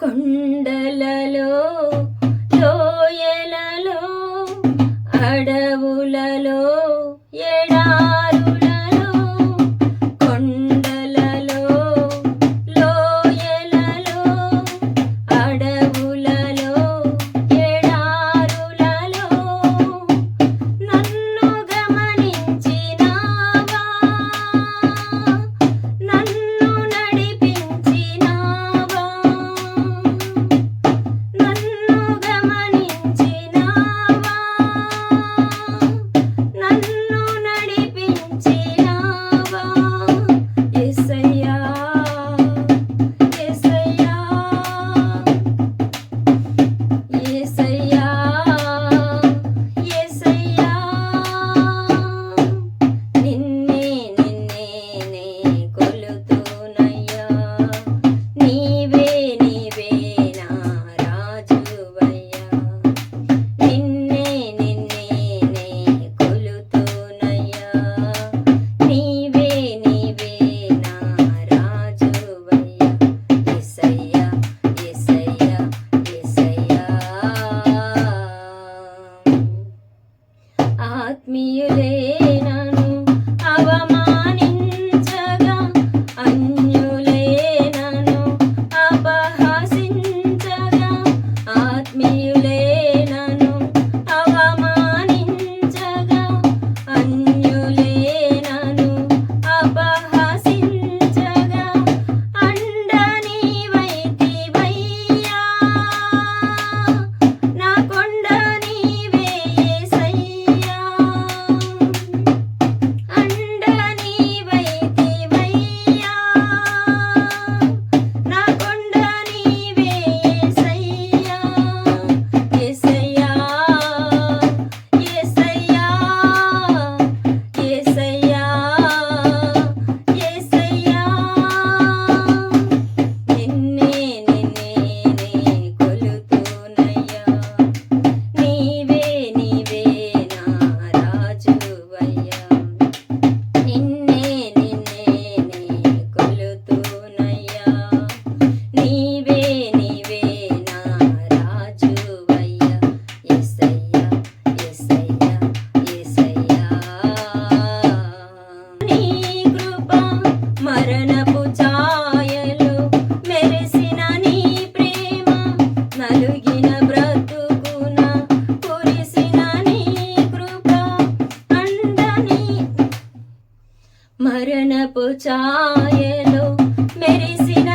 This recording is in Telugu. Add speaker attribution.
Speaker 1: కొండలలో లోయలలో అడవులలో ആത്മീയുലേ ఛాయలు మెరిసిన